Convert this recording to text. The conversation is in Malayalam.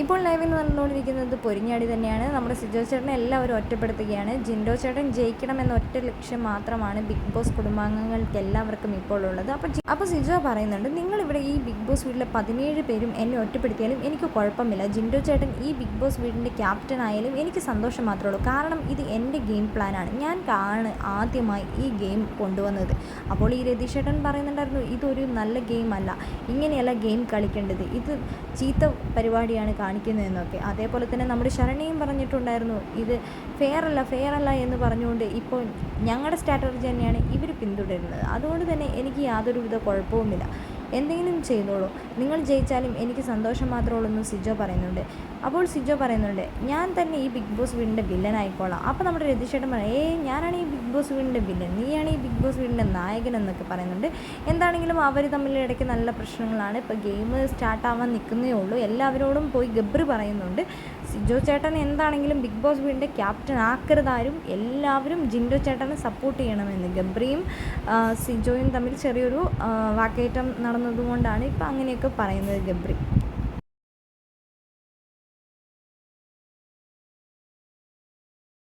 ഇപ്പോൾ ലൈവിൽ നടന്നുകൊണ്ടിരിക്കുന്നത് പൊരിഞ്ഞാടി തന്നെയാണ്. നമ്മുടെ സിജോ ചേട്ടനെ എല്ലാവരും ഒറ്റപ്പെടുത്തുകയാണ്. ജിൻഡോ ചേട്ടൻ ജയിക്കണം എന്ന ഒറ്റ ലക്ഷ്യം മാത്രമാണ് ബിഗ് ബോസ് കുടുംബാംഗങ്ങൾക്ക് എല്ലാവർക്കും ഇപ്പോൾ ഉള്ളത്. അപ്പോൾ അപ്പോൾ സിജോ പറയുന്നുണ്ട് നിങ്ങളിവിടെ ഈ ബിഗ് ബോസ് വീട്ടിലെ പതിനേഴ് പേരും എന്നെ ഒറ്റപ്പെടുത്തിയാലും എനിക്ക് കുഴപ്പമില്ല. ജിൻഡോ ചേട്ടൻ ഈ ബിഗ് ബോസ് വീടിന്റെ ക്യാപ്റ്റൻ ആയാലും എനിക്ക് സന്തോഷം മാത്രമേ ഉള്ളൂ. കാരണം ഇത് എന്റെ ഗെയിം പ്ലാനാണ്. ഞാൻ ആണ് ആദ്യമായി ഈ ഗെയിം കൊണ്ടുവന്നത്. അപ്പോൾ ഈ രതീഷ് ചേട്ടൻ പറയുന്നുണ്ടായിരുന്നു ഇതൊരു നല്ല ഗെയിം അല്ല ഇങ്ങനെയല്ല ഗെയിം കളിക്കേണ്ടത്. ഇത് ചീത്ത പരിപാടിയാണ് കാണിക്കുന്നതെന്നൊക്കെ. അതേപോലെ തന്നെ നമ്മുടെ ശരണിയും പറഞ്ഞിട്ടുണ്ടായിരുന്നു ഇത് ഫെയർ അല്ല ഫെയർ അല്ല എന്ന് പറഞ്ഞുകൊണ്ട് ഇപ്പോൾ ഞങ്ങളുടെ സ്ട്രാറ്റജി തന്നെയാണ് ഇവർ പിന്തുടരുന്നത്. അതുകൊണ്ട് തന്നെ എനിക്ക് യാതൊരുവിധ കുഴപ്പവുമില്ല. എന്തെങ്കിലും ചെയ്തോളൂ. നിങ്ങൾ ജയിച്ചാലും എനിക്ക് സന്തോഷം മാത്രമുള്ളൂ എന്ന് സിജോ പറയുന്നുണ്ട്. അപ്പോൾ സിജോ പറയുന്നുണ്ട് ഞാൻ തന്നെ ഈ ബിഗ് ബോസ് വീടിന്റെ വില്ലനായിക്കോളാം അപ്പോൾ നമ്മുടെ രതിഷേട്ടൻ പറയും ഏ ഞാനാണ് ഈ ബിഗ് ബോസ് വീടിന്റെ വില്ലൻ നീയാണ് ഈ ബിഗ് ബോസ് വീടിന്റെ നായകൻ എന്നൊക്കെ പറയുന്നുണ്ട്. എന്താണെങ്കിലും അവർ തമ്മിൽ ഇടയ്ക്ക് നല്ല പ്രശ്നങ്ങളാണ്. ഇപ്പോൾ ഗെയിം സ്റ്റാർട്ടാവാൻ നിൽക്കുന്നേ ഉള്ളൂ. എല്ലാവരോടും പോയി ഗബ്രി പറയുന്നുണ്ട്. സിജോ ചേട്ടൻ എന്താണെങ്കിലും ബിഗ് ബോസ് വീടിന്റെ ക്യാപ്റ്റൻ ആക്കരുതാരും. എല്ലാവരും ജിൻഡോ ചേട്ടനെ സപ്പോർട്ട് ചെയ്യണമെന്ന് ഗബ്രിയും സിജോയും തമ്മിൽ ചെറിയൊരു ആ, വാക്കേറ്റം കൊണ്ടാണ് ഇപ്പം അങ്ങനെയൊക്കെ പറയുന്നത് ഗബ്രി.